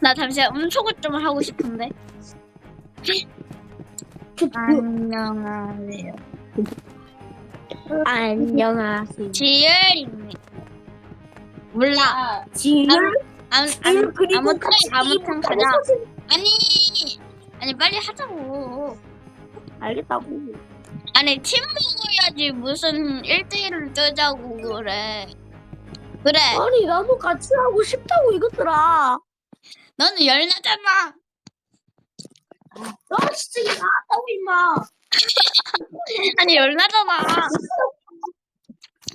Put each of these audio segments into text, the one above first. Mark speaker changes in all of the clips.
Speaker 1: 나 잠시만 음소거 좀 하고 싶은데. 안녕하세요.
Speaker 2: 안녕하세요.
Speaker 1: 지율입니다. 몰라.
Speaker 2: 지율?
Speaker 1: 아무,
Speaker 2: 지율
Speaker 1: 아무,
Speaker 2: 그리고
Speaker 1: 아무튼
Speaker 2: 같이
Speaker 1: 아무튼 가자.
Speaker 2: 소식-
Speaker 1: 아니 아니 빨리 하자고.
Speaker 2: 알겠다고.
Speaker 1: 아니 팀 먹어야지 무슨 1대1을 뜨자고 그래. 그래.
Speaker 2: 아니 나도 같이 하고 싶다고 이것들아.
Speaker 1: 너는 열나잖아.
Speaker 2: 너 진짜 나왔다고 임마.
Speaker 1: 아니 열나잖아.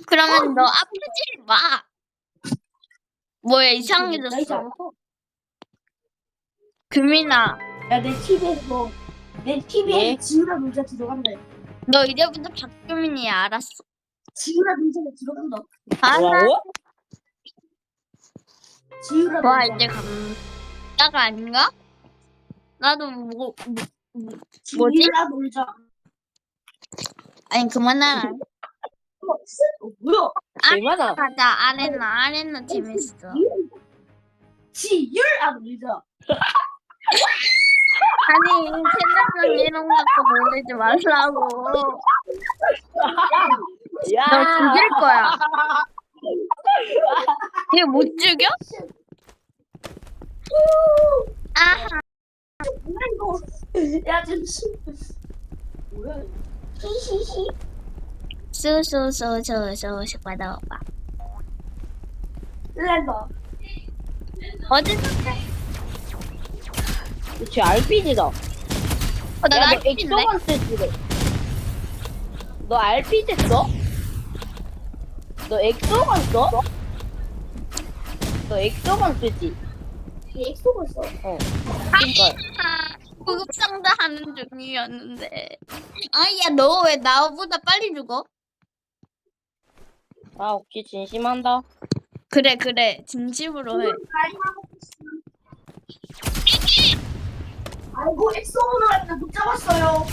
Speaker 1: 그러면 너 아프지 마. 뭐야
Speaker 2: 나 이제
Speaker 1: 이상해졌어.
Speaker 2: 알았어.
Speaker 1: 금이나
Speaker 2: 야내 TV에서 내 TV에
Speaker 3: 예?
Speaker 2: 지우라 놀자 들어간다.
Speaker 1: 너 이제부터 박금인이야 알았어.
Speaker 2: 지우라 놀자가 들어간다.
Speaker 1: 아,
Speaker 3: 뭐라고?
Speaker 2: 지우라
Speaker 1: 와. 이제 감다가 아닌가? 나도 뭐, 뭐 뭐지?
Speaker 2: 지우라 놀자.
Speaker 1: 아니 그만하라.
Speaker 2: 어, 뭐야?
Speaker 3: 얼마나?
Speaker 1: 가자 아레나 아레나 재밌어.
Speaker 2: 지율아 놀자.
Speaker 1: 아니 채널은 이런 거 갖고 놀리지 말라고.
Speaker 3: 야!
Speaker 1: 너 죽일 거야. 얘 못 죽여? 아하.
Speaker 2: 뭐야? 야 잠시. 뭐야? 히히히.
Speaker 1: 수수수수수수 받아봐.
Speaker 2: 랜더.
Speaker 1: 어디서?
Speaker 3: 쟤 RPG다.
Speaker 1: 어, 나
Speaker 3: 야, 너 쓰지. 너 RPG 써? 너 엑소건 써? 너 엑소건 쓰지?
Speaker 2: 엑소가 있어.
Speaker 3: 어. 그니까.
Speaker 1: 구급상자 하는 중이었는데. 아야 너 왜 나보다 빨리 죽어?
Speaker 3: 아, 혹시 진심한다?
Speaker 1: 그래 그래 진심으로 해.
Speaker 2: 아이고 엑소문을 했는데 못 잡았어요.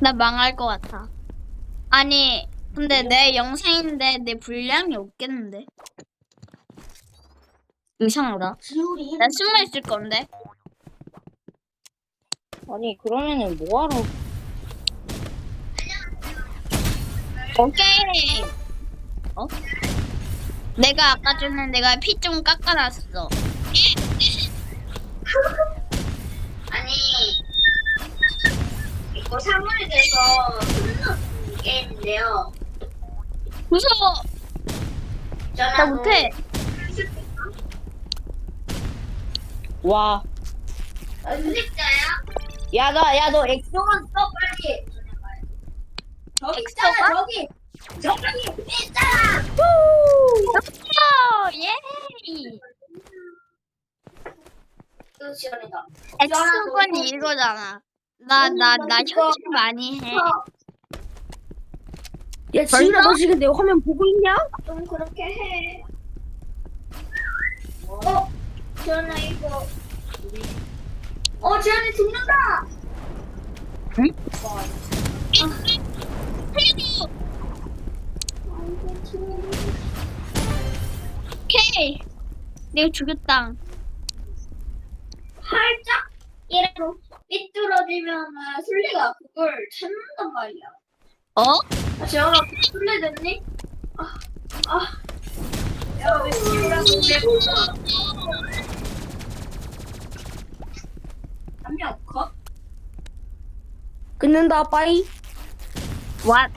Speaker 1: 나 망할 것 같아. 아니 근데 내 영상인데 내 분량이 없겠는데? 이상하다. 나 숨어 있을 건데.
Speaker 3: 아니, 그러면은 뭐하러.
Speaker 1: 오케이. 어? 내가 아까 전에 내가 피 좀 깎아놨어.
Speaker 2: 이거 사물에 대해서 숨는 게임인데요.
Speaker 1: 무서워. 나 못해.
Speaker 3: 와.
Speaker 2: 야,
Speaker 3: 너, 야, 너 엑소건
Speaker 2: 써 빨리. 저기? 있잖아 저기. 저기 있잖아.
Speaker 1: 어, 예.
Speaker 2: 또 시원이다.
Speaker 1: 엑스건이 이거잖아. 나 나 나 현질 많이 해.
Speaker 2: 야 지율아 너 지금 내 화면 보고 있냐? 좀 그렇게 해. 어? 지연아 이거. 어 지연이 죽는다.
Speaker 1: 오케이. 내가 죽였다.
Speaker 2: 살짝 이래로 삐뚤어지면은 술래가 그걸 찾는단 말이야.
Speaker 1: 어?
Speaker 2: 아, 지연아 술래 됐니? 아, 아. 야, 왜 지우라고 그래? 한명 컷?
Speaker 3: 끊는다, 빠이.
Speaker 1: What?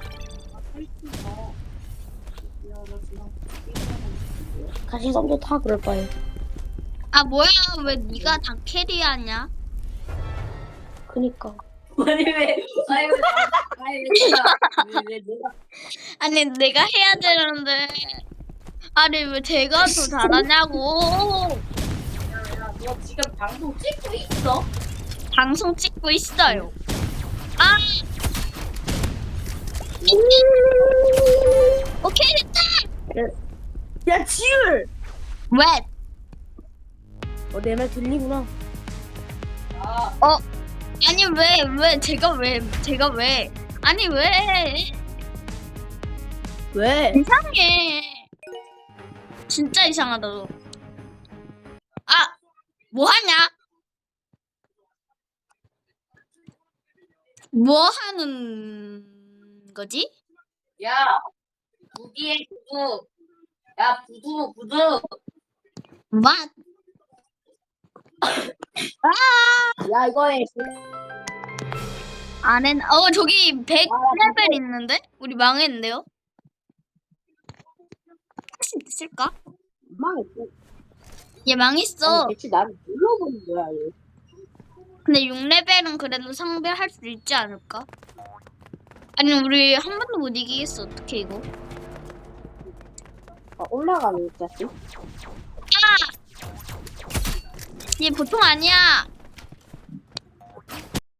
Speaker 3: 가시성도 타, 그럴 바에.
Speaker 1: 아 뭐야? 왜 네가 다 캐리하냐?
Speaker 3: 그니까.
Speaker 2: 아니 왜? 아니 왜? 아니 왜? 내가- 왜, 왜 내가?
Speaker 1: 아니 내가 해야 되는데. 아니 왜 제가 더 잘하냐고.
Speaker 2: 야, 너 지금 방송 찍고 있어?
Speaker 1: 방송 찍고 있어요. 아. 오케이 됐다.
Speaker 2: 야 지율!
Speaker 1: 왜?
Speaker 3: 어, 내 말 들리구나.
Speaker 1: 어? 아니 왜 왜 제가 왜 제가 왜 아니 왜
Speaker 3: 왜?
Speaker 1: 이상해 진짜 이상하다 너. 아 뭐하냐 뭐 하는 거지
Speaker 2: 야, 무기의 구두. 야, 구두, 구두.
Speaker 1: 뭐
Speaker 3: 야 이거에
Speaker 1: 안엔 어 저기 100레벨 있는데 우리 망했는데요 할수 있을까
Speaker 3: 망했어.
Speaker 1: 얘 망했어
Speaker 3: 대체 나를 눌러 보는 거야 얘.
Speaker 1: 근데 6레벨은 그래도 상대할 수 있지 않을까? 아니 우리 한 번도 못 이기겠어 어떻게 이거?
Speaker 3: 아, 올라가는 자식.
Speaker 1: 얘 보통 아니야